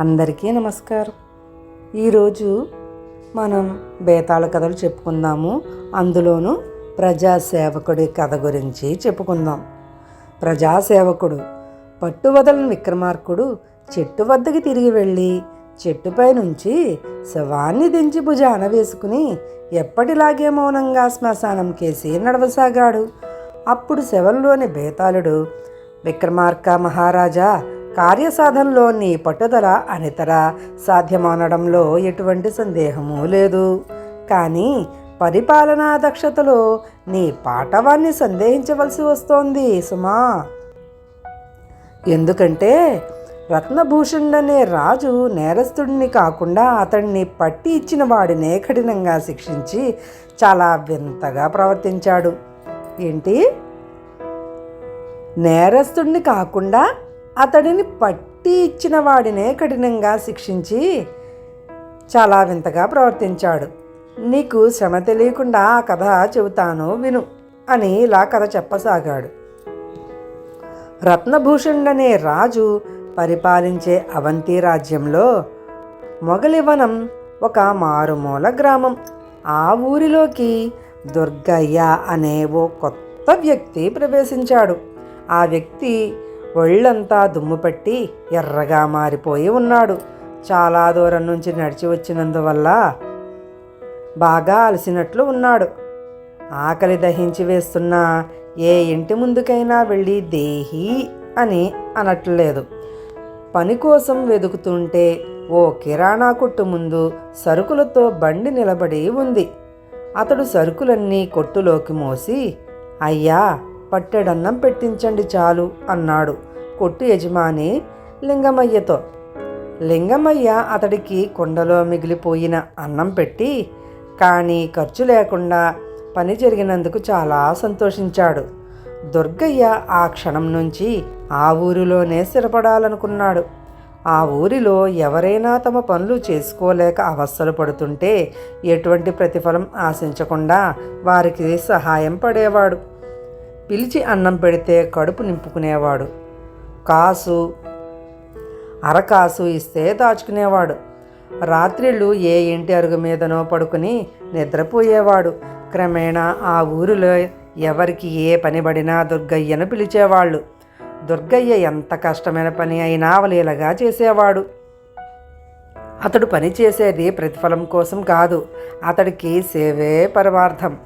అందరికీ నమస్కారం. ఈరోజు మనం బేతాళ కథలు చెప్పుకుందాము. అందులోనూ ప్రజాసేవకుడి కథ గురించి చెప్పుకుందాం. ప్రజాసేవకుడు పట్టువదలని విక్రమార్కుడు చెట్టు వద్దకి తిరిగి వెళ్ళి చెట్టుపై నుంచి శవాన్ని దించి భుజాన వేసుకుని ఎప్పటిలాగే మౌనంగా శ్మశానం కేసి నడవసాగాడు. అప్పుడు శవంలోని బేతాళుడు విక్రమార్క మహారాజా కార్యసాధనలో నీ పట్టుదల అనితర సాధ్యమనడంలో ఎటువంటి సందేహము లేదు. కానీ పరిపాలనా దక్షతలో నీ పాఠవాన్ని సందేహించవలసి వస్తోంది సుమా. ఎందుకంటే రత్నభూషణుడనే రాజు నేరస్తుడిని కాకుండా అతన్ని పట్టి ఇచ్చిన వాడినే కఠినంగా శిక్షించి చాలా వింతగా ప్రవర్తించాడు. ఏంటి? నేరస్తుడిని కాకుండా అతడిని పట్టి ఇచ్చిన వాడినే కఠినంగా శిక్షించి చాలా వింతగా ప్రవర్తించాడు. నీకు శ్రమ తెలియకుండా ఆ కథ చెబుతాను విను అని ఇలా కథ చెప్పసాగాడు. రత్నభూషణుడనే రాజు పరిపాలించే అవంతి రాజ్యంలో మొగలివనం ఒక మారుమూల గ్రామం. ఆ ఊరిలోకి దుర్గయ్య అనే ఓ కొత్త వ్యక్తి ప్రవేశించాడు. ఆ వ్యక్తి ఒళ్ళంతా దుమ్ము పట్టి ఎర్రగా మారిపోయి ఉన్నాడు. చాలా దూరం నుంచి నడిచి వచ్చినందువల్ల బాగా అలసినట్లు ఉన్నాడు. ఆకలి దహించి వేస్తున్న ఏ ఇంటి ముందుకైనా వెళ్ళి దేహి అని అనట్లేదు. పని కోసం వెతుకుతుంటే ఓ కిరాణా కొట్టు ముందు సరుకులతో బండి నిలబడి ఉంది. అతడు సరుకులన్నీ కొట్టులోకి మోసి అయ్యా పట్టెడన్నం పెట్టించండి చాలు అన్నాడు. కొట్టు యజమాని లింగమయ్యతో. లింగమయ్య అతడికి కుండలో మిగిలిపోయిన అన్నం పెట్టి కానీ ఖర్చు లేకుండా పని జరిగినందుకు చాలా సంతోషించాడు. దుర్గయ్య ఆ క్షణం నుంచి ఆ ఊరిలోనే స్థిరపడాలనుకున్నాడు. ఆ ఊరిలో ఎవరైనా తమ పనులు చేసుకోలేక అవస్థలు పడుతుంటే ఎటువంటి ప్రతిఫలం ఆశించకుండా వారికి సహాయం పడేవాడు. పిలిచి అన్నం పెడితే కడుపు నింపుకునేవాడు. కాసు. అరకాసు ఇస్తే దాచుకునేవాడు. రాత్రిళ్ళు ఏ ఇంటి అరుగు మీదనో పడుకుని నిద్రపోయేవాడు. క్రమేణా ఆ ఊరిలో ఎవరికి ఏ పని పడినా దుర్గయ్యను పిలిచేవాళ్ళు. దుర్గయ్య ఎంత కష్టమైన పని అయినా అవలీలగా చేసేవాడు. అతడు పని చేసేది ప్రతిఫలం కోసం కాదు అతడికి సేవే పరమార్థం.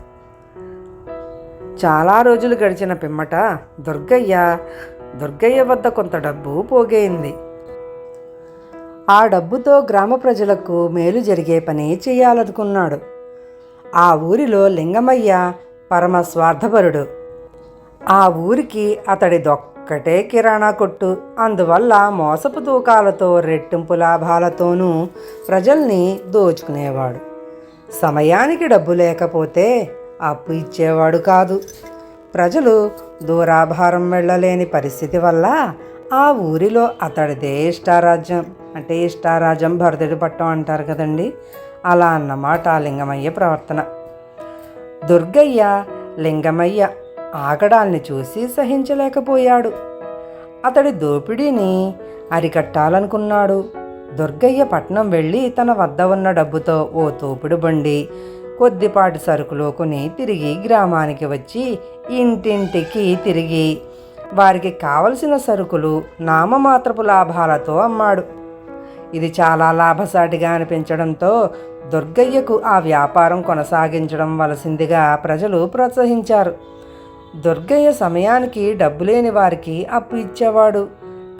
చాలా రోజులు గడిచిన పిమ్మట దుర్గయ్య దుర్గయ్య వద్ద కొంత డబ్బు పోగైంది. ఆ డబ్బుతో గ్రామ ప్రజలకు మేలు జరిగే పని చేయాలనుకున్నాడు. ఆ ఊరిలో లింగమయ్య పరమ స్వార్థపరుడు. ఆ ఊరికి అతడి దొక్కటే కిరాణా కొట్టు. అందువల్ల మోసపు తూకాలతో రెట్టింపు లాభాలతోనూ ప్రజల్ని దోచుకునేవాడు. సమయానికి డబ్బు లేకపోతే అప్పు ఇచ్చేవాడు కాదు. ప్రజలు దూరాభారం వెళ్ళలేని పరిస్థితి వల్ల ఆ ఊరిలో అతడిదే ఇష్టారాజ్యం. అంటే ఇష్టారాజ్యం భరతుడి పట్టం అంటారు కదండి. అలా అన్నమాట ఆ లింగమయ్య ప్రవర్తన. దుర్గయ్య లింగమయ్య ఆగడాల్ని చూసి సహించలేకపోయాడు. అతడి దోపిడీని అరికట్టాలనుకున్నాడు. దుర్గయ్య పట్నం వెళ్ళి తన వద్ద ఉన్న డబ్బుతో ఓ తోపుడు బండి కొద్దిపాటి సరుకులు కొని తిరిగి గ్రామానికి వచ్చి ఇంటింటికి తిరిగి వారికి కావలసిన సరుకులు నామమాత్రపు లాభాలతో అమ్మాడు. ఇది చాలా లాభసాటిగా అనిపించడంతో దుర్గయ్యకు ఆ వ్యాపారం కొనసాగించడం వలసిందిగా ప్రజలు ప్రోత్సహించారు. దుర్గయ్య సమయానికి డబ్బు లేని వారికి అప్పు ఇచ్చేవాడు.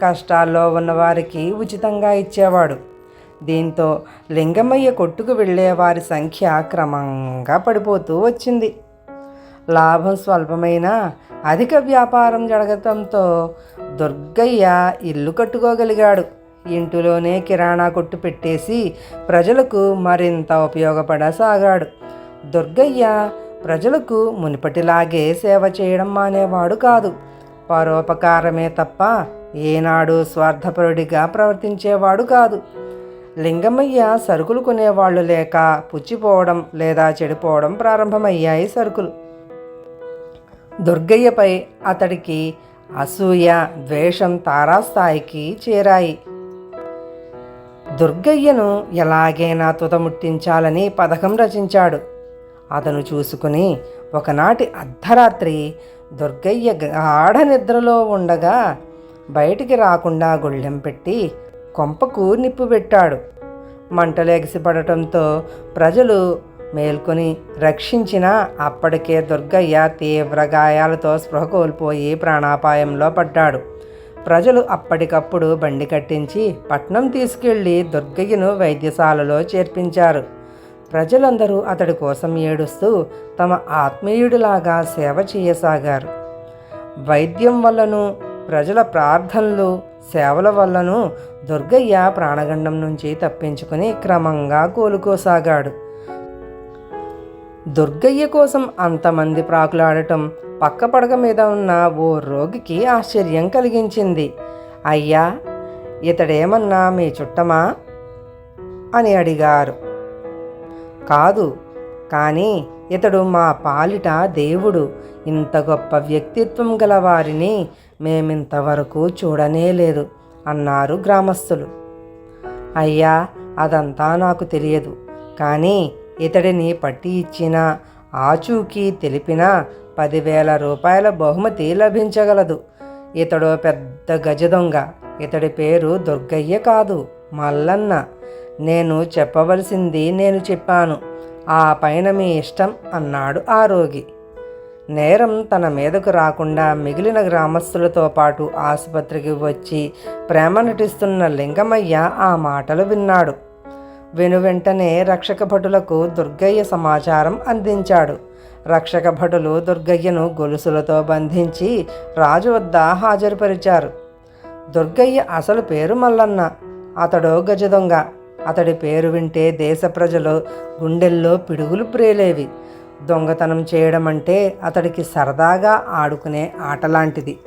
కష్టాల్లో ఉన్నవారికి ఉచితంగా ఇచ్చేవాడు. దీంతో లింగమయ్య కొట్టుకు వెళ్ళే వారి సంఖ్య క్రమంగా పడిపోతూ వచ్చింది. లాభం స్వల్పమైన అధిక వ్యాపారం జరగటంతో దుర్గయ్య ఇల్లు కట్టుకోగలిగాడు. ఇంటిలోనే కిరాణా కొట్టు పెట్టేసి ప్రజలకు మరింత ఉపయోగపడసాగాడు. దుర్గయ్య ప్రజలకు మునిపటిలాగే సేవ చేయడం మానేవాడు కాదు. పరోపకారమే తప్ప ఏనాడు స్వార్థపరుడిగా ప్రవర్తించేవాడు కాదు. లింగమయ్య సరుకులు కొనేవాళ్ళు లేక పుచ్చిపోవడం లేదా చెడిపోవడం ప్రారంభమయ్యాయి సరుకులు. దుర్గయ్యపై అతడికి అసూయ ద్వేషం తారాస్థాయికి చేరాయి. దుర్గయ్యను ఎలాగైనా తుదముట్టించాలని పథకం రచించాడు. అతను చూసుకుని ఒకనాటి అర్ధరాత్రి దుర్గయ్య గాఢ నిద్రలో ఉండగా బయటికి రాకుండా గుళ్ళెం పెట్టి కొంపకు నిప్పు పెట్టాడు. మంటలేగసిపడటంతో ప్రజలు మేల్కొని రక్షించిన అప్పటికే దుర్గయ్య తీవ్ర గాయాలతో స్పృహ కోల్పోయి ప్రాణాపాయంలో పడ్డాడు. ప్రజలు అప్పటికప్పుడు బండి కట్టించి పట్నం తీసుకెళ్ళి దుర్గయ్యను వైద్యశాలలో చేర్పించారు. ప్రజలందరూ అతడి కోసం ఏడుస్తూ తమ ఆత్మీయుడిలాగా సేవ చేయసాగారు. వైద్యం వల్లను ప్రజల ప్రార్థనలు సేవల వల్లను దుర్గయ్య ప్రాణగండం నుంచి తప్పించుకుని క్రమంగా కోలుకోసాగాడు. దుర్గయ్య కోసం అంతమంది ప్రాకులాడటం పక్క పడక మీద ఉన్న ఓ రోగికి ఆశ్చర్యం కలిగించింది. అయ్యా ఇతడేమన్నా మీ చుట్టమా? అని అడిగారు. కాదు కానీ ఇతడు మా పాలిట దేవుడు. ఇంత గొప్ప వ్యక్తిత్వం గల వారిని మేమింతవరకు చూడనే లేదు అన్నారు గ్రామస్తులు అయ్యా అదంతా నాకు తెలియదు. కానీ ఇతడిని పట్టి ఇచ్చిన ఆచూకీ తెలిపిన పదివేల రూపాయల బహుమతి లభించగలదు. ఇతడు పెద్ద గజ దొంగ ఇతడి పేరు దుర్గయ్య కాదు మల్లన్న. నేను చెప్పవలసింది నేను చెప్పాను. ఆ పైన మీ ఇష్టం అన్నాడు ఆ రోగి. నేరం తన మీదకు రాకుండా మిగిలిన గ్రామస్తులతో పాటు ఆసుపత్రికి వచ్చి ప్రేమ నటిస్తున్న లింగమయ్య ఆ మాటలు విన్నాడు. వెను వెంటనే రక్షక భటులకు దుర్గయ్య సమాచారం అందించాడు. రక్షక భటులు దుర్గయ్యను గొలుసులతో బంధించి రాజు వద్ద హాజరుపరిచారు. దుర్గయ్య అసలు పేరు మల్లన్న అతడు గజదొంగ. అతడి పేరు వింటే దేశ ప్రజలు గుండెల్లో పిడుగులు ప్రేలేవి. దొంగతనం చేయడం అంటే అతడికి సరదాగా ఆడుకునే ఆటలాంటిది.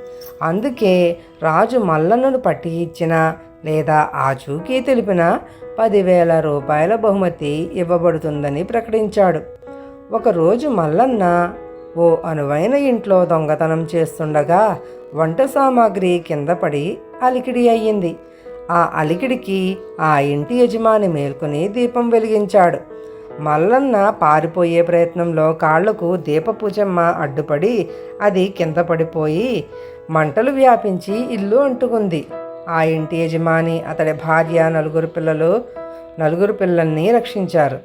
అందుకే రాజు మల్లన్నను పట్టి ఇచ్చిన లేదా ఆచూకీ తెలిపిన పదివేల రూపాయల బహుమతి ఇవ్వబడుతుందని ప్రకటించాడు. ఒకరోజు మల్లన్న ఓ అనువైన ఇంట్లో దొంగతనం చేస్తుండగా వంట సామాగ్రి కింద పడి అలికిడి అయ్యింది. ఆ అలికిడికి ఆ ఇంటి యజమాని మేల్కొని దీపం వెలిగించాడు. మల్లన్న పారిపోయే ప్రయత్నంలో కాళ్ళకు దీపపూజమ్మ అడ్డుపడి అది కింద పడిపోయి మంటలు వ్యాపించి ఇల్లు అంటుకుంది. ఆ ఇంటి యజమాని అతడి భార్య నలుగురు పిల్లలు నలుగురు పిల్లల్ని రక్షించారు.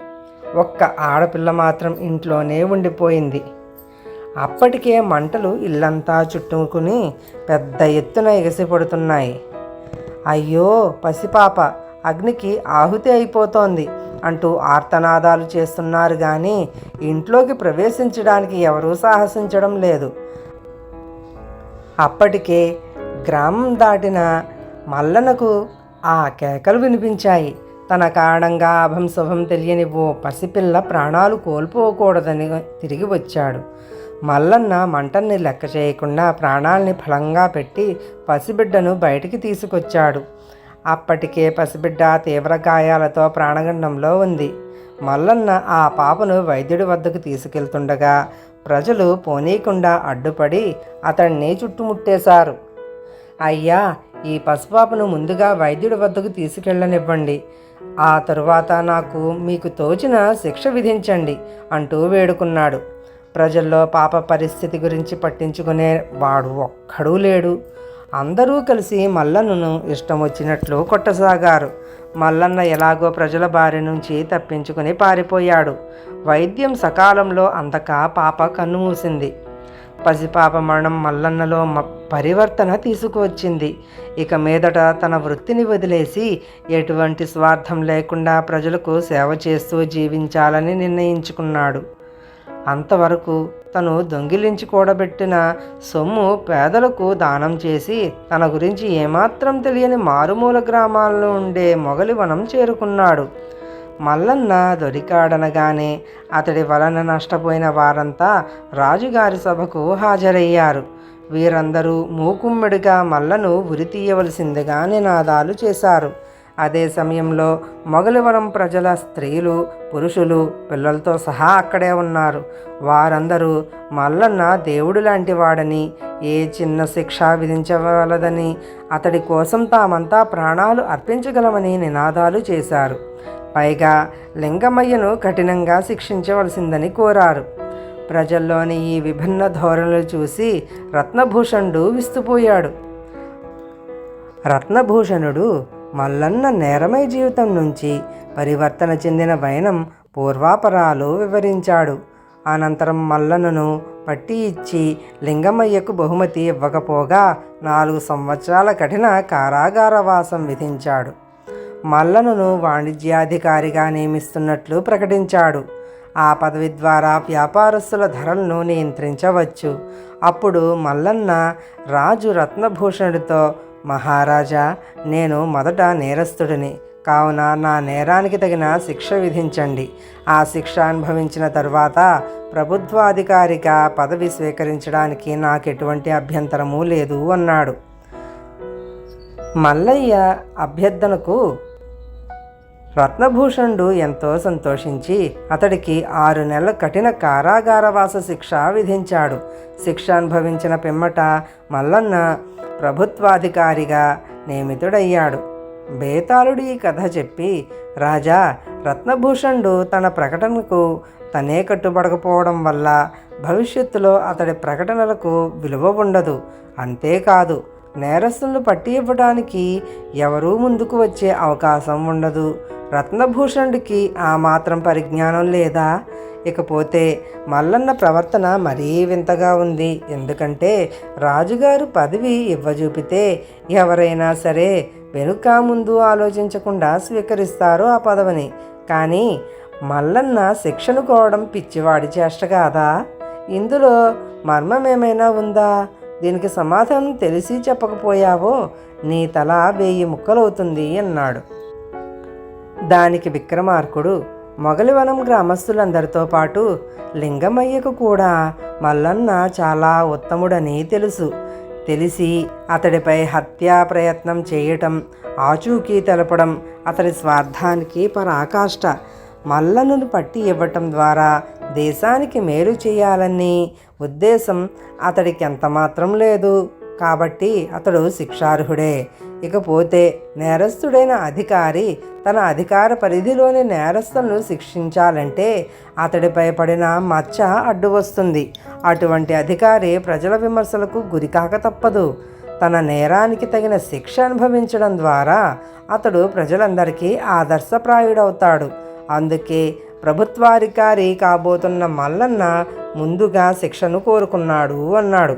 ఒక్క ఆడపిల్ల మాత్రం ఇంట్లోనే ఉండిపోయింది. అప్పటికే మంటలు ఇల్లంతా చుట్టుకుని పెద్ద ఎత్తున ఎగసిపడుతున్నాయి. అయ్యో పసిపాప! అగ్నికి ఆహుతి అయిపోతోంది అంటూ ఆర్తనాదాలు చేస్తున్నారు కానీ ఇంట్లోకి ప్రవేశించడానికి ఎవరూ సాహసించడం లేదు. అప్పటికే గ్రామం దాటిన మల్లనకు ఆ కేకలు వినిపించాయి. తన కారణంగా అభం శుభం తెలియని ఓ పసిపిల్ల ప్రాణాలు కోల్పోకూడదని తిరిగి వచ్చాడు. మల్లన్న మంటల్ని లెక్క చేయకుండా ప్రాణాల్ని ఫలంగా పెట్టి పసిబిడ్డను బయటికి తీసుకొచ్చాడు. అప్పటికే పసిబిడ్డ తీవ్ర గాయాలతో ప్రాణగండంలో ఉంది. మల్లన్న ఆ పాపను వైద్యుడి వద్దకు తీసుకెళ్తుండగా ప్రజలు పోనీయకుండా అడ్డుపడి అతన్ని చుట్టుముట్టేశారు. అయ్యా ఈ పసిపాపను ముందుగా వైద్యుడి వద్దకు తీసుకెళ్ళనివ్వండి. ఆ తరువాత నాకు మీకు తోచిన శిక్ష విధించండి అంటూ వేడుకున్నాడు. ప్రజల్లో పాప పరిస్థితి గురించి పట్టించుకునే వాడు ఒక్కడూ లేడు. అందరూ కలిసి మల్లన్నను ఇష్టం వచ్చినట్లు కొట్టసాగారు. మల్లన్న ఎలాగో ప్రజల బారి నుంచి తప్పించుకుని పారిపోయాడు. వైద్యం సకాలంలో అందక పాప కన్నుమూసింది పసిపాప మరణం మల్లన్నలో మ- పరివర్తన తీసుకువచ్చింది. ఇక మీదట తన వృత్తిని వదిలేసి ఎటువంటి స్వార్థం లేకుండా ప్రజలకు సేవ చేస్తూ జీవించాలని నిర్ణయించుకున్నాడు. అంతవరకు తను దొంగిలించి కూడబెట్టిన సొమ్ము పేదలకు దానం చేసి తన గురించి ఏమాత్రం తెలియని మారుమూల గ్రామాల్లో ఉండే మొగలివనం చేరుకున్నాడు. మల్లన్న దొరికాడనగానే అతడి వలన నష్టపోయిన వారంతా రాజుగారి సభకు హాజరయ్యారు. వీరందరూ మూకుమ్మడిగా మల్లను ఉరితీయవలసిందిగా నినాదాలు చేశారు. అదే సమయంలో మొగలివరం ప్రజల స్త్రీలు పురుషులు పిల్లలతో సహా అక్కడే ఉన్నారు. వారందరూ మల్లన్న దేవుడు లాంటి వాడని ఏ చిన్న శిక్ష విధించవలదని అతడి కోసం తామంతా ప్రాణాలు అర్పించగలమని నినాదాలు చేశారు. పైగా లింగమయ్యను కఠినంగా శిక్షించవలసిందని కోరారు. ప్రజల్లోని ఈ విభిన్న ధోరణులు చూసి రత్నభూషణుడు విస్తుపోయాడు. రత్నభూషణుడు మల్లన్న నేరమై జీవితం నుంచి పరివర్తన చెందిన వైనం పూర్వాపరాలు వివరించాడు. అనంతరం మల్లన్నను పట్టి ఇచ్చి లింగమయ్యకు బహుమతి ఇవ్వకపోగా నాలుగు సంవత్సరాల కఠిన కారాగారవాసం విధించాడు. మల్లనను వాణిజ్యాధికారిగా నియమిస్తున్నట్లు ప్రకటించాడు. ఆ పదవి ద్వారా వ్యాపారస్తుల ధరలను నియంత్రించవచ్చు. అప్పుడు మల్లన్న రాజు రత్నభూషణుడితో మహారాజా నేను మొదట నేరస్తుడిని. కావున నా నేరానికి తగిన శిక్ష విధించండి. ఆ శిక్ష అనుభవించిన తరువాత ప్రభుత్వాధికారిక పదవి స్వీకరించడానికి నాకు ఎటువంటి అభ్యంతరము లేదు అన్నాడు. మల్లయ్య అభ్యర్థనకు రత్నభూషణుడు ఎంతో సంతోషించి అతడికి ఆరు నెలల కఠిన కారాగారవాస శిక్ష విధించాడు. శిక్ష అనుభవించిన పిమ్మట మల్లన్న ప్రభుత్వాధికారిగా నియమితుడయ్యాడు. బేతాళుడు ఈ కథ చెప్పి రాజా రత్నభూషణుడు తన ప్రకటనకు తనే కట్టుబడకపోవడం వల్ల భవిష్యత్తులో అతడి ప్రకటనలకు విలువ ఉండదు. అంతేకాదు నేరస్తులను పట్టి ఇవ్వడానికి ఎవరూ ముందుకు వచ్చే అవకాశం ఉండదు. రత్నభూషణుడికి ఆ మాత్రం పరిజ్ఞానం లేదా? ఇకపోతే మల్లన్న ప్రవర్తన మరీ వింతగా ఉంది. ఎందుకంటే రాజుగారు పదవి ఇవ్వజూపితే ఎవరైనా సరే వెనుక ముందు ఆలోచించకుండా స్వీకరిస్తారు ఆ పదవిని. కానీ మల్లన్న శిక్షను కోవడం పిచ్చివాడి చేష్ట కాదా ఇందులో మర్మమేమైనా ఉందా? దీనికి సమాధానం తెలిసి చెప్పకపోయావో నీ తల వెయ్యి ముక్కలవుతుంది అన్నాడు. దానికి విక్రమార్కుడు మొగలివనం గ్రామస్తులందరితో పాటు లింగమయ్యకు కూడా మల్లన్న చాలా ఉత్తముడని తెలుసు. తెలిసి అతడిపై హత్యా ప్రయత్నం చేయటం ఆచూకీ తెలపడం అతడి స్వార్థానికి పరాకాష్ట. మల్లన్నను పట్టి ఇవ్వటం ద్వారా దేశానికి మేలు చేయాలని ఉద్దేశం అతడికి ఎంతమాత్రం లేదు. కాబట్టి అతడు శిక్షార్హుడే. ఇకపోతే నేరస్తుడైన అధికారి తన అధికార పరిధిలోని నేరస్తులను శిక్షించాలంటే అతడిపై పడిన మచ్చ అడ్డు వస్తుంది అటువంటి అధికారి ప్రజల విమర్శలకు గురికాక తప్పదు. తన నేరానికి తగిన శిక్ష అనుభవించడం ద్వారా అతడు ప్రజలందరికీ ఆదర్శప్రాయుడవుతాడు. అందుకే ప్రభుత్వాధికారి కాబోతున్న మల్లన్న ముందుగా శిక్షను కోరుకున్నాడు అన్నాడు.